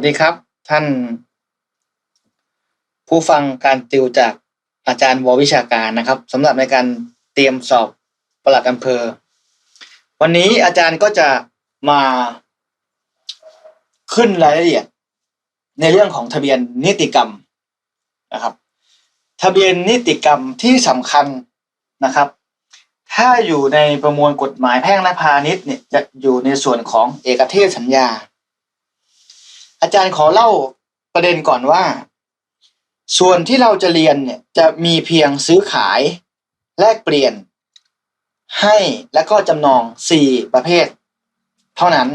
วัสดีครับ ท่าน ผู้ฟังการติวจากอาจารย์ววิชาการนะครับสำหรับในการเตรียมสอบประหลัดอำเภอ วันนี้อาจารย์ก็จะมาขึ้นรายละเอียด ในเรื่องของทะเบียนนิติกรรมนะครับ ทะเบียนนิติกรรมที่สำคัญนะครับ ถ้าอยู่ในประมวลกฎหมายแพ่งและพาณิชย์เนี่ยจะอยู่ในส่วนของเอกเทศสัญญา อาจารย์ขอเล่าประเด็นก่อนว่า ส่วนที่เราจะเรียนเนี่ยจะมีเพียงซื้อขาย แลกเปลี่ยน ให้และก็จำนองสี่ประเภท เท่านั้น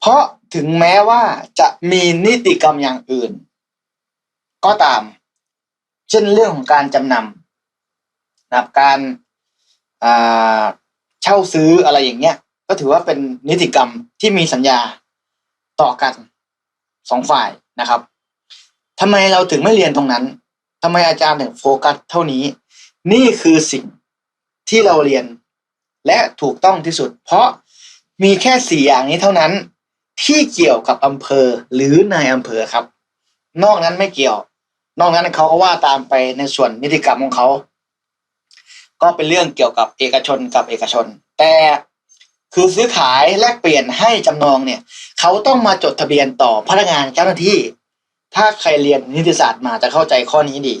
เพราะถึงแม้ว่าจะมีนิติกรรมอย่างอื่น ก็ตาม เช่นเรื่องของการจำนำนะครับการเช่าซื้ออะไรอย่างเงี้ย ก็ถือว่าเป็นนิติกรรมที่มีสัญญา ต่อกันสองฝ่ายนะครับทำไมเราถึงไม่เรียนตรงนั้นทำไมอาจารย์ถึงโฟกัสเท่านี้ นี่คือสิ่งที่เราเรียนและถูกต้องที่สุด เพราะมีแค่สี่อย่างนี้เท่านั้นที่เกี่ยวกับอำเภอหรือนายอำเภอครับ นอกนั้นไม่เกี่ยว นอกนั้นเขาก็ว่าตามไปในส่วนนิติกรรมของเขา ก็เป็นเรื่องเกี่ยวกับเอกชนกับเอกชน แต่ คือซื้อขายแลกเปลี่ยนให้จำนองเนี่ยเขาต้องมาจดทะเบียนต่อพนักงานเจ้าหน้าที่ ถ้าใครเรียนนิติศาสตร์มาจะเข้าใจข้อนี้ดี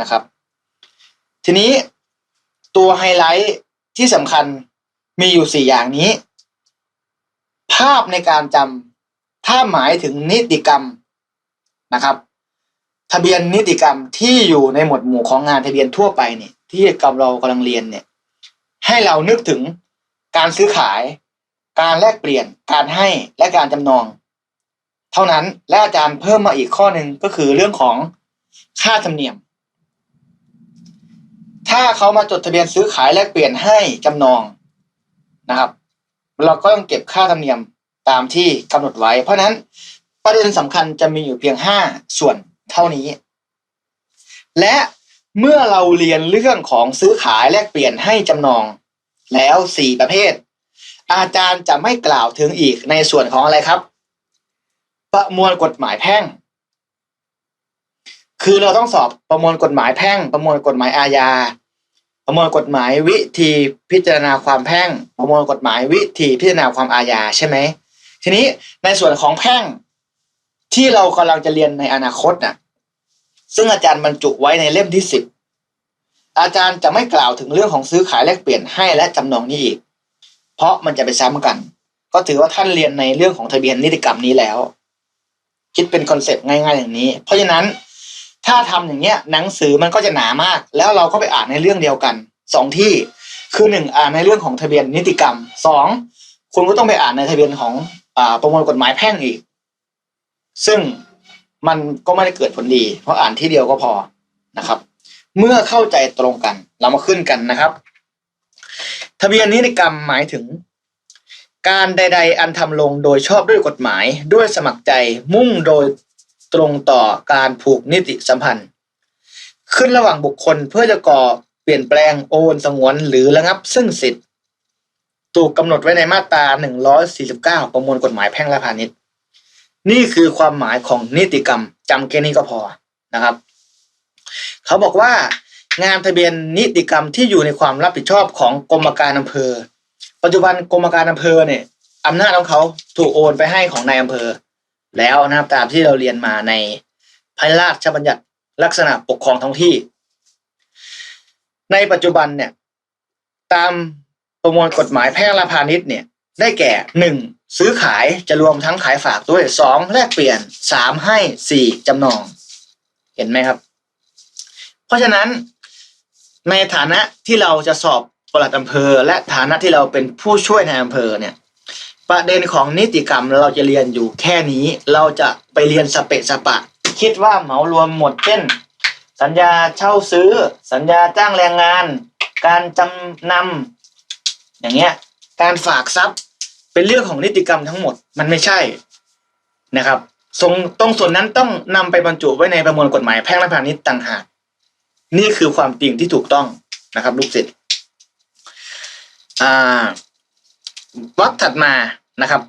นะครับ ทีนี้ตัวไฮไลท์ที่สำคัญมีอยู่สี่อย่างนี้ ภาพในการจำถ้าหมายถึงนิติกรรมนะครับ ทะเบียนนิติกรรมที่อยู่ในหมวดหมู่ของงานทะเบียนทั่วไปเนี่ยที่กำเรากำลังเรียนเนี่ย ให้เรานึกถึง การซื้อขาย การแลกเปลี่ยน การให้และการจำนอง เท่านั้นและอาจารย์เพิ่มมาอีกข้อหนึ่งก็คือเรื่องของค่าธรรมเนียม ถ้าเขามาจดทะเบียนซื้อขายแลกเปลี่ยนให้จำนองนะครับ เราก็ต้องเก็บค่าธรรมเนียมตามที่กำหนดไว้ เพราะนั้นประเด็นสำคัญจะมีอยู่เพียงห้าส่วนเท่านี้ และเมื่อเราเรียนเรื่องของซื้อขายแลกเปลี่ยนให้จำนอง แล้วสี่ประเภท อาจารย์จะไม่กล่าวถึงอีกในส่วนของอะไรครับ ประมวลกฎหมายแพ่ง คือเราต้องสอบประมวลกฎหมายแพ่ง ประมวลกฎหมายอาญา ประมวลกฎหมายวิธีพิจารณาความแพ่ง ประมวลกฎหมายวิธีพิจารณาความอาญาใช่ไหมทีนี้ในส่วนของแพ่งที่เรากำลังจะเรียนในอนาคตน่ะซึ่งอาจารย์บรรจุไว้ในเล่มที่สิบ อาจารย์จะไม่กล่าวถึงเรื่องของซื้อขายแลกเปลี่ยนให้และจำนองนี้อีก เพราะมันจะไปซ้ำกัน ก็ถือว่าท่านเรียนในเรื่องของทะเบียนนิติกรรมนี้แล้ว คิดเป็นคอนเซปต์ง่ายๆอย่างนี้ เพราะฉะนั้นถ้าทำอย่างเงี้ยหนังสือมันก็จะหนามาก แล้วเราก็ไปอ่านในเรื่องเดียวกันสองที่คือหนึ่งอ่านในเรื่องของทะเบียนนิติกรรมสองคุณก็ต้องไปอ่านในทะเบียนของอ่าประมวลกฎหมายแพ่งอีก ซึ่งมันก็ไม่ได้เกิดผลดี เพราะอ่านที่เดียวก็พอนะครับ เมื่อเข้าใจตรงกัน เรามาขึ้นกันนะครับ ทะเบียนนิติกรรมหมายถึง การใด ๆ อันทำลงโดยชอบด้วยกฎหมาย ด้วยสมัครใจมุ่งโดยตรงต่อการผูกนิติสัมพันธ์ ขึ้นระหว่างบุคคลเพื่อจะก่อเปลี่ยนแปลงโอนสงวนหรือระงับซึ่งสิทธิ์ถูกกำหนดไว้ในมาตรา 149 ประมวลกฎหมายแพ่งและพาณิชย์ นี่คือความหมายของนิติกรรมจำแค่นี้ก็พอนะครับ เขาบอกว่างานทะเบียนนิติกรรมที่อยู่ในความรับผิดชอบของกรมการอำเภอ ปัจจุบันกรมการอำเภอเนี่ยอำนาจของเขาถูกโอนไปให้ของนายอำเภอ แล้วนะครับตามที่เราเรียนมาในพระราชบัญญัติลักษณะปกครองท้องที่ ในปัจจุบันเนี่ยตามประมวลกฎหมายแพ่งและพาณิชย์เนี่ยได้แก่หนึ่งซื้อขายจะรวมทั้งขายฝากด้วยสองแลกเปลี่ยนสามให้สี่จำนอง เห็นไหมครับ เพราะฉะนั้นในฐานะที่เราจะสอบปลัดอำเภอ และฐานะที่เราเป็นผู้ช่วยในอำเภอเนี่ยประเด็นของนิติกรรมเราจะเรียนอยู่แค่นี้ เราจะไปเรียนสเปะสปะ คิดว่าเหมารวมหมดเช่น สัญญาเช่าซื้อ สัญญาจ้างแรงงาน การจำนำอย่างเงี้ยการฝากทรัพย์เป็นเรื่องของนิติกรรมทั้งหมดมันไม่ใช่นะครับตรงตรงส่วนนั้นต้องนำไปบรรจุไว้ในประมวลกฎหมายแพ่งและพาณิชย์ต่างหาก นี่คือความจริงที่ถูกต้องนะครับ ลูกศิษย์วักถัดมานะครับ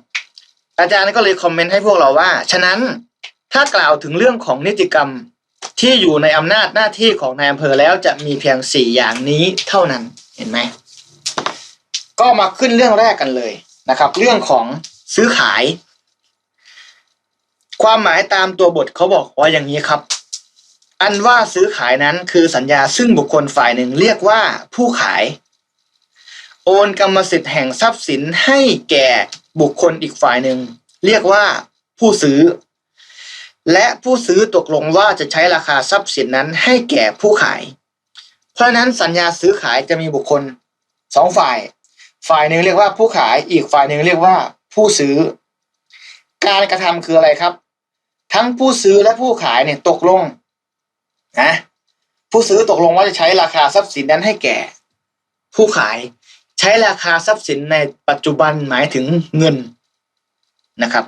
อาจารย์ก็เลยคอมเมนต์ให้พวกเราว่า ฉะนั้นถ้ากล่าวถึงเรื่องของนิติกรรมที่อยู่ในอำนาจหน้าที่ของนายอำเภอแล้วจะมีเพียงสี่อย่างนี้เท่านั้นเห็นไหมก็มาขึ้นเรื่องแรกกันเลยนะครับ เรื่องของซื้อขาย ความหมายตามตัวบทเขาบอกว่าอย่างนี้ครับ อันว่าซื้อขายนั้นคือสัญญาซึ่งบุคคลฝ่ายหนึ่งเรียกว่าผู้ขาย โอนกรรมสิทธิ์แห่งทรัพย์สินให้แก่บุคคลอีกฝ่ายหนึ่ง เรียกว่าผู้ซื้อ และผู้ซื้อตกลงว่าจะใช้ราคาทรัพย์สินนั้นให้แก่ผู้ขาย เพราะนั้นสัญญาซื้อขายจะมีบุคคลสองฝ่าย ฝ่ายหนึ่งเรียกว่าผู้ขายอีกฝ่ายหนึ่งเรียกว่าผู้ซื้อ การกระทำคืออะไรครับ ทั้งผู้ซื้อและผู้ขายเนี่ยตกลง นะผู้ซื้อตกลงว่าจะใช้ราคาทรัพย์สินนั้นให้แก่ ผู้ขายใช้ราคาทรัพย์สินในปัจจุบันหมายถึงเงินนะครับ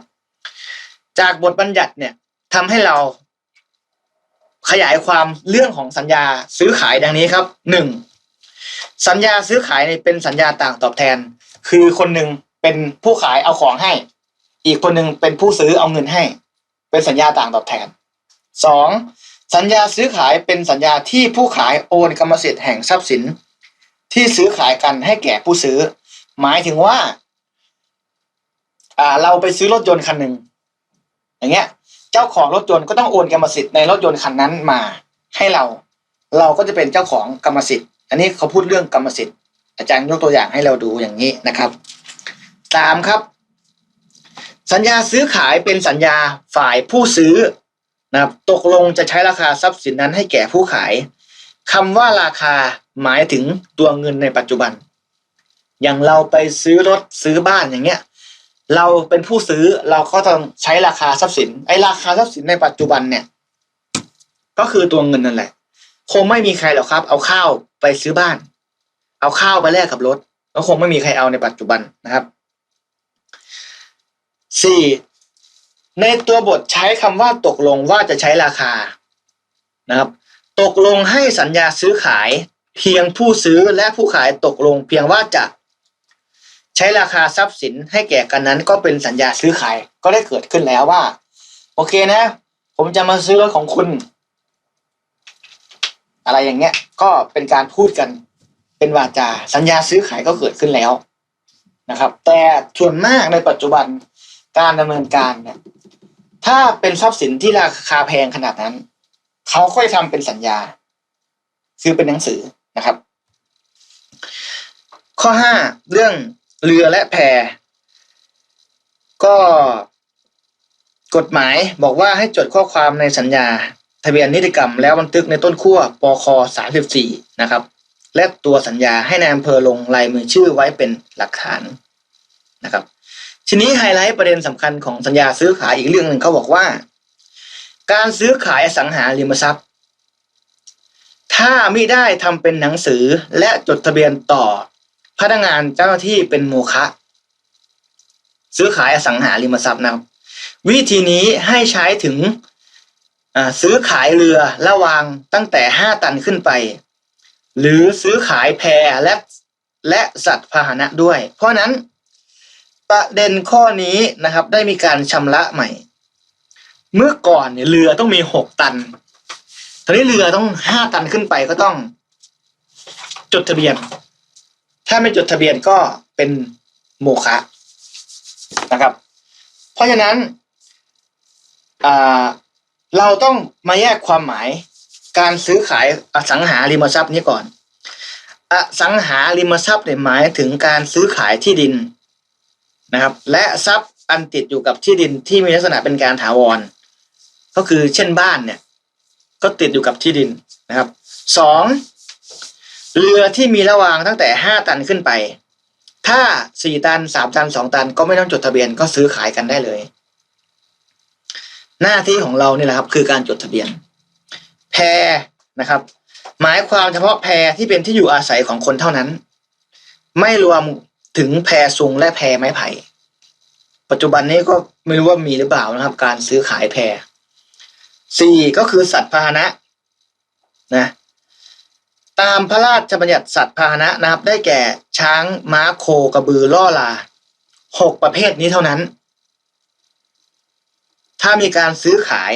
จากบทบัญญัติเนี่ยทำให้เราขยายความเรื่องของสัญญาซื้อขายดังนี้ครับหนึ่งสัญญาซื้อขายเนี่ยเป็นสัญญาต่างตอบแทน คือคนหนึ่งเป็นผู้ขายเอาของให้ อีกคนหนึ่งเป็นผู้ซื้อเอาเงินให้ เป็นสัญญาต่างตอบแทนสอง สัญญาซื้อขายเป็นสัญญาที่ผู้ขายโอนกรรมสิทธิ์แห่งทรัพย์สิน ที่ซื้อขายกันให้แก่ผู้ซื้อ หมายถึงว่าอ่าเราไปซื้อรถยนต์คันหนึ่งอย่างเงี้ย เจ้าของรถยนต์ก็ต้องโอนกรรมสิทธิ์ในรถยนต์คันนั้นมา ให้เรา เราก็จะเป็นเจ้าของกรรมสิทธิ์ อันนี้เขาพูดเรื่องกรรมสิทธิ์ อาจารย์ยกตัวอย่างให้เราดูอย่างนี้นะครับสามครับ สัญญาซื้อขายเป็นสัญญาฝ่ายผู้ซื้อ นะครับตกลงจะใช้ราคาทรัพย์สินนั้นให้แก่ผู้ขายคำว่าราคาหมายถึงตัวเงินในปัจจุบัน อย่างเราไปซื้อรถซื้อบ้านอย่างเงี้ยเราเป็นผู้ซื้อเราก็ต้องใช้ราคาทรัพย์สินไอ้ราคาทรัพย์สินในปัจจุบันเนี่ย ก็คือตัวเงินนั่นแหละ คงไม่มีใครหรอกครับ เอาข้าวไปซื้อบ้าน เอาข้าวไปแลกกับรถก็คงไม่มีใครเอาในปัจจุบันนะครับสี่ ในตัวบทใช้คำว่าตกลงว่าจะใช้ราคานะครับ ตกลงให้สัญญาซื้อขาย เพียงผู้ซื้อและผู้ขายตกลง เพียงว่าจะ ใช้ราคาทรัพย์สินให้แก่กันนั้น ก็เป็นสัญญาซื้อขายก็ได้เกิดขึ้นแล้วว่า โอเคนะ ผมจะมาซื้อรถของคุณ อะไรอย่างเงี้ย ก็เป็นการพูดกัน เป็นวาจาสัญญาซื้อขายก็เกิดขึ้นแล้วนะครับ แต่ส่วนมากในปัจจุบันการดำเนินการเนี่ย ถ้าเป็นทรัพย์สินที่ราคาแพงขนาดนั้น เขาค่อยทำเป็นสัญญา คือเป็นหนังสือนะครับ ข้อห้าเรื่องเรือและแพก็กฎหมายบอกว่าให้จดข้อความในสัญญา ทะเบียนนิติกรรม แล้วบันทึกในต้นขั้วปคสามสิบสี่นะครับ และตัวสัญญาให้ในายอำเภอลงลายมือชื่อไว้เป็นหลักฐานนะครับ ทีนี้ไฮไลท์ประเด็นสำคัญของสัญญาซื้อขายอีกเรื่องหนึ่งเขาบอกว่า การซื้อขายอสังหาริมทรัพย์ ถ้าไม่ได้ทำเป็นหนังสือและจดทะเบียนต่อพนักงานเจ้าหน้าที่เป็นโมฆะซื้อขายอสังหาริมทรัพย์นะครับ วิธีนี้ให้ใช้ถึงซื้อขายเรือระวางตั้งแต่ห้าตันขึ้นไป หรือซื้อขายแพและและสัตว์พาหนะด้วย เพราะนั้น ประเด็นข้อนี้นะครับ ได้มีการชำระใหม่ เมื่อก่อนเนี่ยเรือต้องมีหกตันตอนนี้เรือต้องห้าตันขึ้นไปก็ต้อง จดทะเบียน ถ้าไม่จดทะเบียนก็เป็นโมฆะนะครับ เพราะฉะนั้นเราต้องมาแยกความหมายการซื้อขายอสังหาริมทรัพย์นี้ก่อน อสังหาริมทรัพย์เนี่ยหมายถึงการซื้อขายที่ดิน นะครับ และทรัพย์อันติดอยู่กับที่ดินที่มีลักษณะเป็นการถาวร ก็คือเช่นบ้านเนี่ย ก็ติดอยู่กับที่ดินนะครับสองเรือที่มีระวางตั้งแต่ห้าตันขึ้นไป ถ้าสี่ตันสามตันสองตัน ก็ไม่ต้องจดทะเบียนก็ซื้อขายกันได้เลย หน้าที่ของเราเนี่ยแหละครับ คือการจดทะเบียน แพรนะครับ หมายความเฉพาะแพรที่เป็นที่อยู่อาศัยของคนเท่านั้น ไม่รวม ถึงแพรซุงและแพรไม้ไผ่ ปัจจุบันนี้ก็ไม่รู้ว่ามีหรือเปล่านะครับ การซื้อขายแพรสี่ก็คือสัตว์พาหนะนะตามพระราชบัญญัติสัตว์พาหนะนะครับ ได้แก่ช้างม้าโคกระบือล่อลาหกประเภทนี้เท่านั้น ถ้ามีการซื้อขาย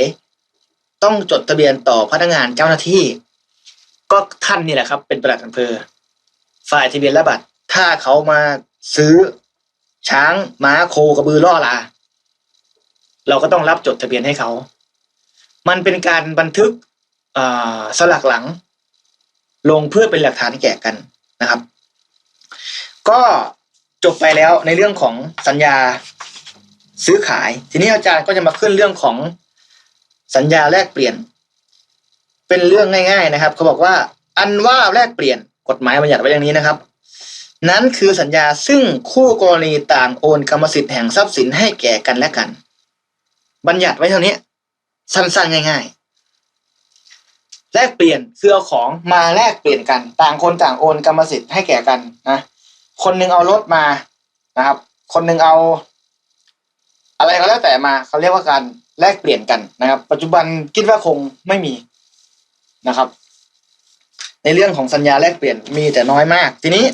ต้องจดทะเบียนต่อพนักงานเจ้าหน้าที่ ก็ท่านนี่แหละครับ เป็นประหลัดอำเภอ ฝ่ายทะเบียนและบัตร ถ้าเขามาซื้อช้างม้าโคกระบือล่อลา เราก็ต้องรับจดทะเบียนให้เขา มันเป็นการบันทึกสลักหลัง ลงเพื่อเป็นหลักฐานแก่กันนะครับ ก็จบไปแล้วในเรื่องของสัญญาซื้อขาย ทีนี้อาจารย์ก็จะมาขึ้นเรื่องของสัญญาแลกเปลี่ยน เป็นเรื่องง่าย ๆนะครับ เขาบอกว่าอันว่าแลกเปลี่ยนกฎหมายบัญญัติไว้อย่างนี้นะครับ นั้นคือสัญญาซึ่งคู่กรณีต่างโอนกรรมสิทธิ์แห่งทรัพย์สินให้แก่กันและกัน บัญญัติไว้เท่านี้ สั้นๆง่าย ๆ แลกเปลี่ยนคือเอาของมาแลกเปลี่ยนกัน ต่างคนต่างโอนกรรมสิทธิ์ให้แก่กันนะคนหนึ่งเอารถมานะครับ คนหนึ่งเอา อะไรก็แล้วแต่มาเขาเรียกว่าการแลกเปลี่ยนกันนะครับ ปัจจุบันคิดว่าคงไม่มีนะครับ ในเรื่องของสัญญาแลกเปลี่ยนมีแต่น้อยมาก ทีนี้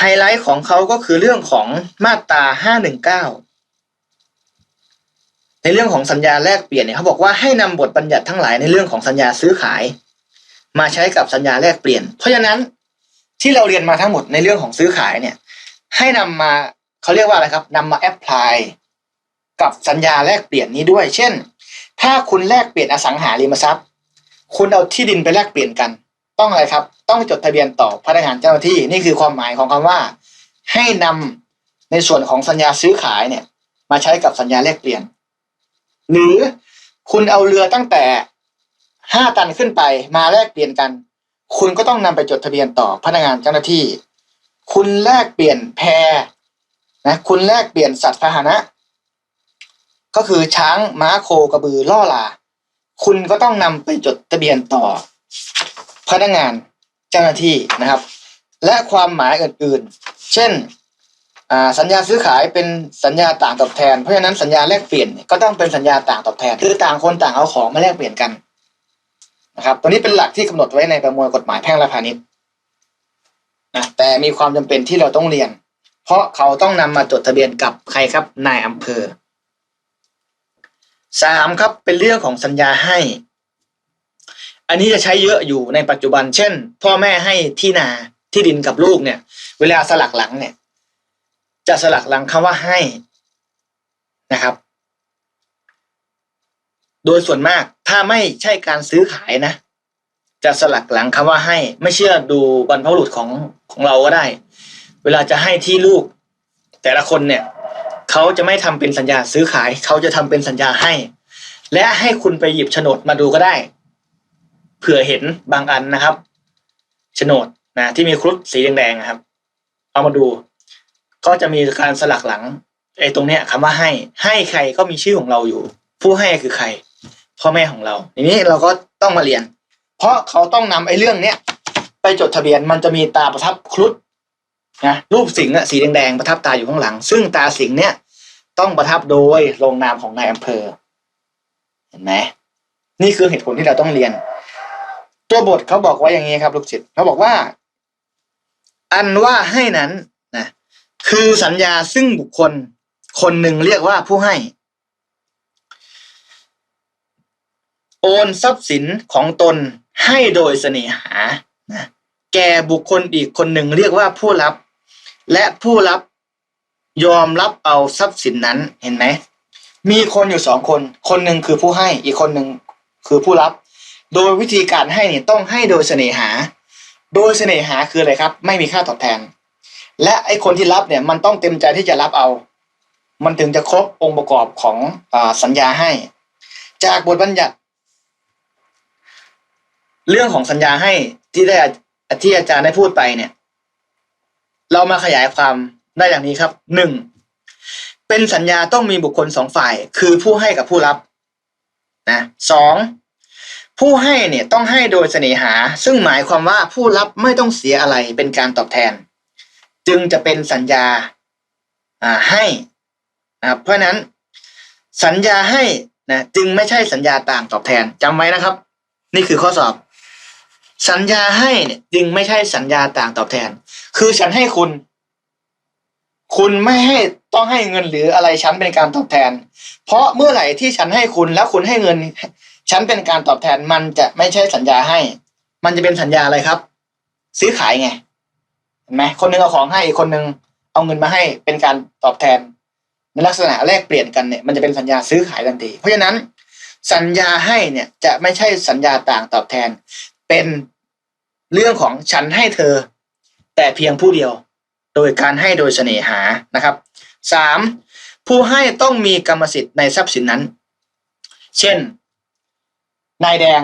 ไฮไลท์ของเขาก็คือเรื่องของมาตราห้าหนึ่งเก้าในเรื่องของสัญญาแลกเปลี่ยนเนี่ยเขาบอกว่าให้นำบทบัญญัติทั้งหลายในเรื่องของสัญญาซื้อขาย มาใช้กับสัญญาแลกเปลี่ยน เพราะฉะนั้นที่เราเรียนมาทั้งหมดในเรื่องของซื้อขายเนี่ย ให้นำมาเขาเรียกว่าอะไรครับนำมาแอพพลายกับสัญญาแลกเปลี่ยนนี้ด้วย เช่น ถ้าคุณแลกเปลี่ยนอสังหาริมทรัพย์ คุณเอาที่ดินไปแลกเปลี่ยนกัน ต้องอะไรครับ ต้องจดทะเบียนต่อพนักงานเจ้าหน้าที่นี่คือความหมายของคำว่า ให้นำในส่วนของสัญญาซื้อขายเนี่ย มาใช้กับสัญญาแลกเปลี่ยน หรือคุณเอาเรือตั้งแต่ห้าตันขึ้นไปมาแลกเปลี่ยนกัน คุณก็ต้องนำไปจดทะเบียนต่อพนักงานเจ้าหน้าที่ คุณแลกเปลี่ยนแพนะคุณแลกเปลี่ยนสัตว์พาหนะ ก็คือช้างม้าโคกระบือล่อลา คุณก็ต้องนำไปจดทะเบียนต่อ พนักงานเจ้าหน้าที่นะครับ และความหมายอื่นๆ เช่นสัญญาซื้อขายเป็นสัญญาต่างตอบแทน เพราะฉะนั้นสัญญาแลกเปลี่ยนก็ต้องเป็นสัญญาต่างตอบแทนคือต่างคนต่างเอาของมาแลกเปลี่ยนกันนะครับ ตัวนี้เป็นหลักที่กำหนดไว้ในประมวลกฎหมายแพ่งและพาณิชย์นะแต่มีความจำเป็นที่เราต้องเรียน เพราะเขาต้องนำมาจดทะเบียนกับใครครับนายอำเภอสามครับเป็นเรื่องของสัญญาให้ อันนี้จะใช้เยอะอยู่ในปัจจุบัน เช่น พ่อแม่ให้ที่นาที่ดินกับลูกเนี่ย เวลาสลักหลังเนี่ย จะสลักหลังคำว่าให้นะครับ โดยส่วนมากถ้าไม่ใช่การซื้อขายนะ จะสลักหลังคำว่าให้ ไม่เชื่อดูบรรพบุรุษของของเราก็ได้ เวลาจะให้ที่ลูก แต่ละคนเนี่ยเขาจะไม่ทำเป็นสัญญาซื้อขาย เขาจะทำเป็นสัญญาให้ และให้คุณไปหยิบโฉนดมาดูก็ได้ เผื่อเห็นบางอันนะครับโฉนดนะที่มีครุฑสีแดงๆนะครับ เอามาดู ก็จะมีการสลักหลังไอ้ตรงเนี้ยคำว่าให้ให้ใครก็มีชื่อของเราอยู่ ผู้ให้คือใคร พ่อแม่ของเราทีนี้เราก็ต้องมาเรียน เพราะเขาต้องนำไอ้เรื่องเนี้ยไปจดทะเบียนมันจะมีตาประทับครุฑนะรูปสิงห์สีแดงๆประทับตาอยู่ข้างหลัง ซึ่งตาสิงห์เนี่ยต้องประทับโดยลงนามของนายอำเภอ เห็นไหมนี่คือเหตุผลที่เราต้องเรียน ตัวบทเขาบอกไว้อย่างนี้ครับ ลูกศิษย์เขาบอกว่า อันว่าให้นั้นนะคือสัญญาซึ่งบุคคล คนหนึ่งเรียกว่าผู้ให้ โอนทรัพย์สินของตนให้โดยเสน่หานะแก่บุคคลอีกคนหนึ่งเรียกว่าผู้รับ และผู้รับยอมรับเอาทรัพย์สินนั้นเห็นไหมมีคนอยู่สองคน คนหนึ่งคือผู้ให้ อีกคนหนึ่งคือผู้รับ โดยวิธีการให้เนี่ยต้องให้โดยเสน่หา โดยเสน่หาคืออะไรครับ ไม่มีค่าตอบแทน และไอ้คนที่รับเนี่ยมันต้องเต็มใจที่จะรับเอา มันถึงจะครบองค์ประกอบของอสัญญาให้ จากบทบัญญัติ เรื่องของสัญญาให้ที่ได้ที่อาจารย์ได้พูดไปเนี่ย เรามาขยายความได้อย่างนี้ครับหนึ่งเป็นสัญญาต้องมีบุคคลสองฝ่าย คือผู้ให้กับผู้รับนะสอง ผู้ให้เนี่ยต้องให้โดยเสน่หา ซึ่งหมายความว่าผู้รับไม่ต้องเสียอะไรเป็นการตอบแทน จึงจะเป็นสัญญาอ่าให้นะเพราะฉะนั้นสัญญาให้นะจึงไม่ใช่สัญญาต่างตอบแทนจำไว้นะครับ นี่คือข้อสอบ สัญญาให้เนี่ยจึงไม่ใช่สัญญาต่างตอบแทน คือฉันให้คุณ คุณไม่ให้ต้องให้เงินหรืออะไรฉันเป็นการตอบแทน เพราะเมื่อไหร่ที่ฉันให้คุณแล้วคุณให้เงิน ฉันเป็นการตอบแทนมันจะไม่ใช่สัญญาให้ มันจะเป็นสัญญาอะไรครับ ซื้อขายไงเห็นไหมคนหนึงเอาของให้อีกคนหนึงเอาเงินมาให้เป็นการตอบแทนในลักษณะแลกเปลี่ยนกันเนี่ยมันจะเป็นสัญญาซื้อขายทันที เพราะฉะนั้น สัญญาให้เนี่ยจะไม่ใช่สัญญาต่างตอบแทน เป็นเรื่องของฉันให้เธอ แต่เพียงผู้เดียว โดยการให้โดยเสน่หานะครับสามผู้ให้ต้องมีกรรมสิทธิ์ในทรัพย์สินนั้น เช่น นายแดง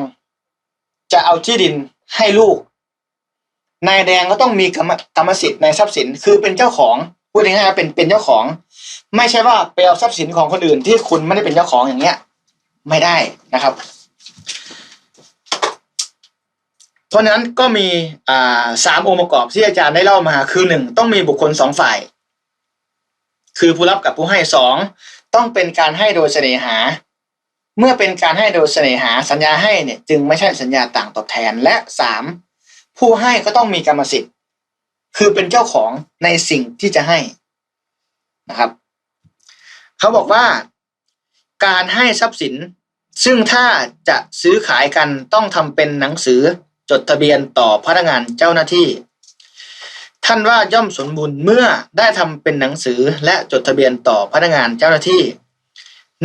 จะเอาที่ดินให้ลูก นายแดงก็ต้องมีกรรมกรรมสิทธิ์ในทรัพย์สินคือเป็นเจ้าของพูดง่ายๆเป็นเป็นเจ้าของ ไม่ใช่ว่าไปเอาทรัพย์สินของคนอื่นที่คุณไม่ได้เป็นเจ้าของอย่างเงี้ย ไม่ได้นะครับเพราะนั้นก็มีอ่าสามองค์ประกอบที่อาจารย์ได้เล่ามาคือหนึ่งต้องมีบุคคลสองฝ่าย คือผู้รับกับผู้ให้สองต้องเป็นการให้โดยเสน่หา เมื่อเป็นการให้โดยเสน่หาสัญญาให้เนี่ยจึงไม่ใช่สัญญาต่างตอบแทนและสามผู้ให้ก็ต้องมีกรรมสิทธิ์ คือเป็นเจ้าของในสิ่งที่จะให้นะครับ เขาบอกว่า การให้ทรัพย์สิน ซึ่งถ้าจะซื้อขายกันต้องทำเป็นหนังสือจดทะเบียนต่อพนักงานเจ้าหน้าที่ ท่านว่าย่อมสมบูรณ์เมื่อได้ทำเป็นหนังสือและจดทะเบียนต่อพนักงานเจ้าหน้าที่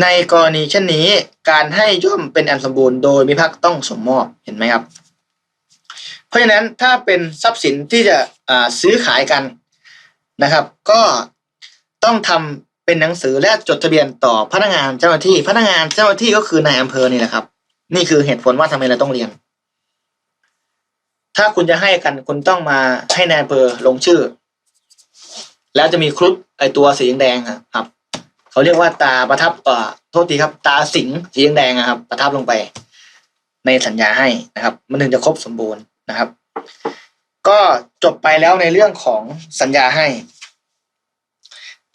ในกรณีเช่นนี้ การให้ย่อมเป็นอันสมบูรณ์โดยมิพักต้องสมมอบเห็นไหมครับ เพราะฉะนั้นถ้าเป็นทรัพย์สินที่จะซื้อขายกันนะครับ ก็ต้องทำเป็นหนังสือและจดทะเบียนต่อพนักงานเจ้าหน้าที่ พนักงานเจ้าหน้าที่ก็คือนายอำเภอนี่แหละครับ นี่คือเหตุผลว่าทำไมเราต้องเรียน ถ้าคุณจะให้กันคุณต้องมาให้นายอำเภอลงชื่อ แล้วจะมีครุฑไอตัวสีแดงครับ เขาเรียกว่าตาประทับเอ่อโทษทีครับ ตาสิงสีแดงๆอะครับ ประทับลงไป ในสัญญาให้นะครับ มันถึงจะครบสมบูรณ์นะครับ ก็จบไปแล้วในเรื่องของสัญญาให้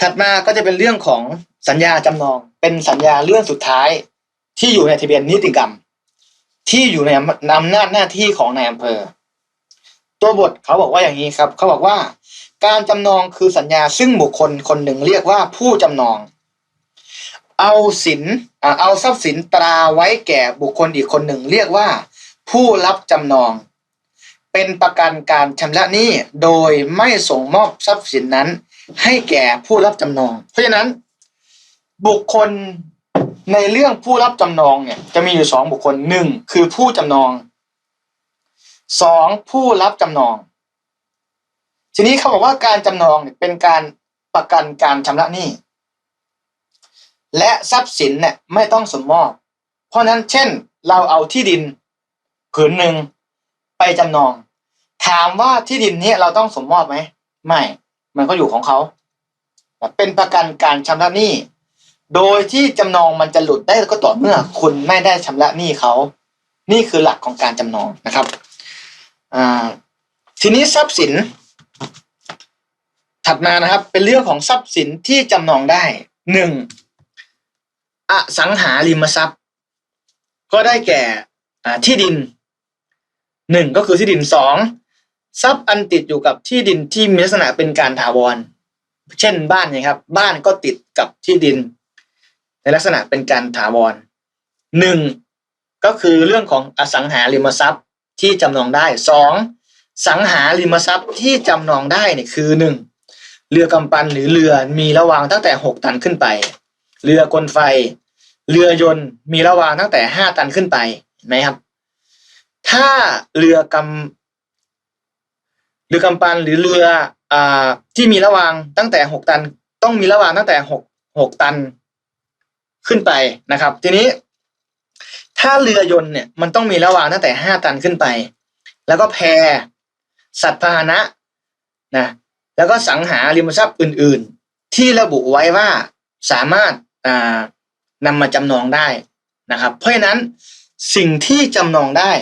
ถัดมาก็จะเป็นเรื่องของสัญญาจำนอง เป็นสัญญาเรื่องสุดท้าย ที่อยู่ในทะเบียนนิติกรรม ที่อยู่ในอำนาจหน้าที่ของนายอำเภอ ตัวบทเขาบอกว่าอย่างนี้ครับ เขาบอกว่า การจำนองคือสัญญาซึ่งบุคคลคนหนึ่งเรียกว่าผู้จำนอง เอาสินเอาทรัพย์สินตราไว้แก่บุคคลอีกคนหนึ่ง เรียกว่า ผู้รับจำนอง เป็นประกันการชำระหนี้โดยไม่ส่งมอบทรัพย์สินนั้น ให้แก่ผู้รับจำนอง เพราะฉะนั้น บุคคลในเรื่องผู้รับจำนองเนี่ยจะมีอยู่สองบุคคลหนึ่งคือผู้จำนองสองผู้รับจำนอง ทีนี้เขาบอกว่าการจำนองเนี่ยเป็นการประกันการชำระหนี้ และทรัพย์สินเนี่ยไม่ต้องสมมอบ เพราะนั้นเช่นเราเอาที่ดิน ผืนหนึ่งไปจำนอง ถามว่าที่ดินนี้เราต้องสมมอบไหมไม่ มันก็อยู่ของเขาเป็นประกันการชำระหนี้ โดยที่จำนองมันจะหลุดได้ก็ต่อเมื่อคุณไม่ได้ชำระหนี้เขา นี่คือหลักของการจำนองนะครับอ่าทีนี้ทรัพย์สิน ถัดมานะครับ เป็นเรื่องของทรัพย์สินที่จำนองได้หนึ่ง อสังหาริมทรัพย์ ก็ได้แก่ที่ดินหนึ่งก็คือที่ดินสองทรัพย์อันติดอยู่กับที่ดินที่มีลักษณะเป็นการถาวร เช่นบ้านนี่ยครับ บ้านก็ติดกับที่ดิน ในลักษณะเป็นการถาวรหนึ่งก็คือเรื่องของอสังหาริมทรัพย์ที่จำนองได้สองสังหาริมทรัพย์ที่จำนองได้เนี่ยคือหนึ่งเรือกำปั้นหรือเรือมีระวางตั้งแต่หกตันขึ้นไป เรือกลไฟ เรือยนต์มีระวางตั้งแต่ห้าตันขึ้นไปนไหมครับ ถ้าเรือกำเรือกำปันหรือเรืออ่าที่มีระวางตั้งแต่หกตัน ต้องมีระวางตั้งแต่หกหกตันขึ้นไปนะครับ ทีนี้ ถ้าเรือยนต์เนี่ยมันต้องมีระวางตั้งแต่ห้าตันขึ้นไป แล้วก็แพสัตว์พาหนะนะแล้วก็สังหาริมทรัพย์อื่น ๆ ที่ระบุไว้ว่าสามารถ นำมาจำนองได้นะครับ เพราะฉะนั้นสิ่งที่จำนองได้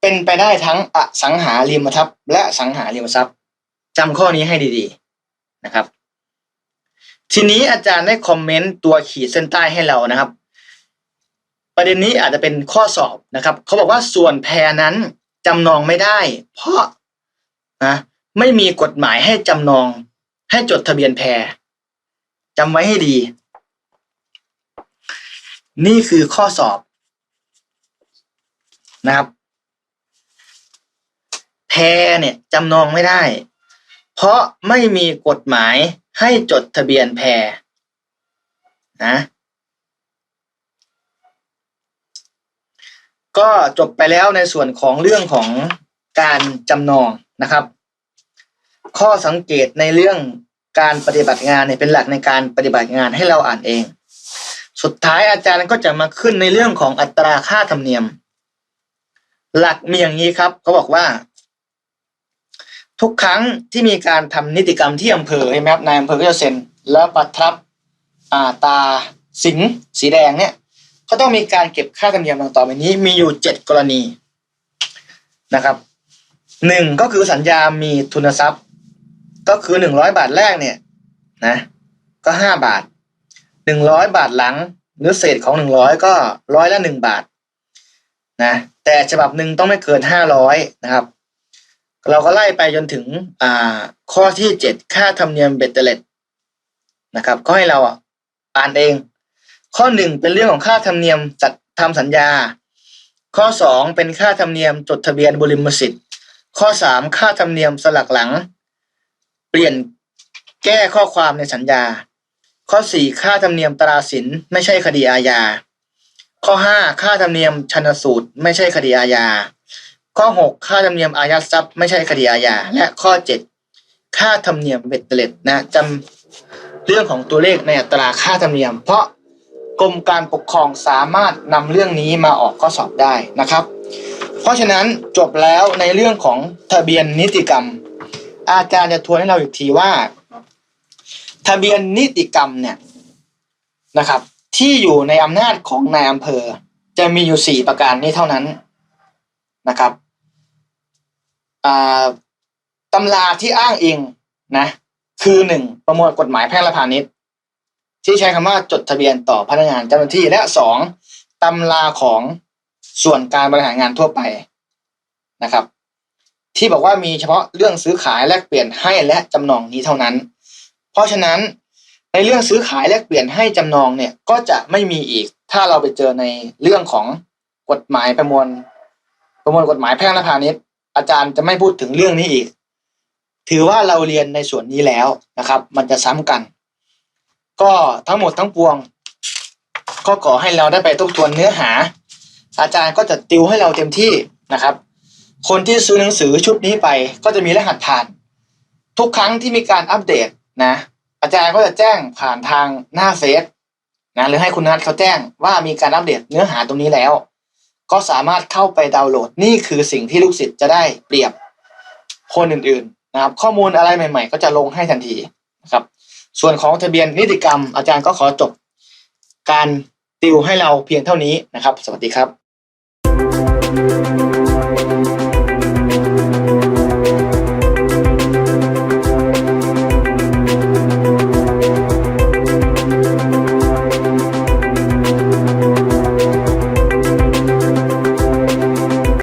เป็นไปได้ทั้งอสังหาริมทรัพย์ และสังหาริมทรัพย์จำข้อนี้ให้ดีๆนะครับ ทีนี้อาจารย์ได้คอมเมนต์ตัวขีดเส้นใต้ให้เรานะครับ ประเด็นนี้อาจจะเป็นข้อสอบนะครับเขาบอกว่าส่วนแพรนั้นจำนองไม่ได้ เพราะนะไม่มีกฎหมายให้จำนองให้จดทะเบียนแพร จำไว้ให้ดี นี่คือข้อสอบนะครับ แพรเนี่ยจำนองไม่ได้ เพราะไม่มีกฎหมายให้จดทะเบียนแพรนะก็จบไปแล้วในส่วนของเรื่องของการจำนองนะครับ ข้อสังเกตในเรื่อง การปฏิบัติงานเนี่ยเป็นหลักในการปฏิบัติงานให้เราอ่านเอง สุดท้ายอาจารย์ก็จะมาขึ้นในเรื่องของอัตราค่าธรรมเนียม หลักมีอย่างนี้ครับเขาบอกว่า ทุกครั้งที่มีการทำนิติกรรมที่อำเภอใช่ไหมครับนายอำเภอก็จะเซ็นแล้วประทับอ่าตาสิงสีแดงเนี่ยก็ต้องมีการเก็บค่าธรรมเนียมดังต่อไปนี้มีอยู่เจ็ดกรณีนะครับหนึ่งก็คือสัญญามีทุนทรัพย์ ก็คือหนึ่งร้อยบาทแรกเนี่ยนะก็ห้าบาทหนึ่งร้อยบาทหลังหรือเศษของหนึ่งร้อยก็ร้อยละหนึ่งบาทนะแต่ฉบับหนึ่งต้องไม่เกินห้าร้อยนะครับ เราก็ไล่ไปจนถึงอ่าข้อที่เจ็ดค่าธรรมเนียมเบ็ดเตล็ดนะครับ ก็ให้เราอะอ่านเอง ข้อหนึ่งเป็นเรื่องของค่าธรรมเนียมจัดทำสัญญา ข้อสองเป็นค่าธรรมเนียมจดทะเบียนบริมสิทธิ์ข้อสามค่าธรรมเนียมสลักหลัง เปลี่ยนแก้ข้อความในสัญญา ข้อสี่ค่าธรรมเนียมตราสินไม่ใช่คดีอาญา ข้อห้าค่าธรรมเนียมชันสูตร ไม่ใช่คดีอาญา ข้อหกค่าธรรมเนียมอายัดทรัพย์ไม่ใช่คดีอาญา และข้อเจ็ดค่าธรรมเนียมเบ็ดเตล็ดนะจำเรื่องของตัวเลขในอัตราค่าธรรมเนียม เพราะกรมการปกครองสามารถนำเรื่องนี้มาออกข้อสอบได้นะครับ เพราะฉะนั้นจบแล้วในเรื่องของทะเบียนนิติกรรม อาจารย์จะทวนให้เราอีกทีว่า ทะเบียนนิติกรรมเนี่ยนะครับ ที่อยู่ในอำนาจของนายอำเภอ จะมีอยู่สี่ประการนี้เท่านั้นนะครับตำราที่อ้างอิงนะ คือหนึ่งประมวลกฎหมายแพ่งและพาณิชย์ ที่ใช้คำว่าจดทะเบียนต่อพนักงานเจ้าหน้าที่และสองตำราของส่วนการบริหารงานทั่วไปนะครับ ที่บอกว่ามีเฉพาะเรื่องซื้อขายแลกเปลี่ยนให้และจำนองนี้เท่านั้น เพราะฉะนั้นในเรื่องซื้อขายแลกเปลี่ยนให้จำนองเนี่ยก็จะไม่มีอีก ถ้าเราไปเจอในเรื่องของกฎหมายประมวล ประมวลกฎหมายแพ่งและพาณิชย์อาจารย์จะไม่พูดถึงเรื่องนี้อีก ถือว่าเราเรียนในส่วนนี้แล้วนะครับ มันจะซ้ำกัน ก็ทั้งหมดทั้งปวง ก็ขอให้เราได้ไปทบทวนเนื้อหา อาจารย์ก็จะติวให้เราเต็มที่นะครับ คนที่ซื้อหนังสือชุดนี้ไปก็จะมีรหัสผ่าน ทุกครั้งที่มีการอัปเดตนะ อาจารย์ก็จะแจ้งผ่านทางหน้าเฟซนะหรือให้คุณนัทเขาแจ้งว่ามีการอัปเดตเนื้อหาตรงนี้แล้ว ก็สามารถเข้าไปดาวน์โหลดนี่คือสิ่งที่ลูกศิษย์จะได้เปรียบคนอื่นๆนะครับ ข้อมูลอะไรใหม่ๆ ก็จะลงให้ทันทีนะครับ ส่วนของทะเบียนนิติกรรม อาจารย์ก็ขอจบการติวให้เราเพียงเท่านี้นะครับ สวัสดีครับ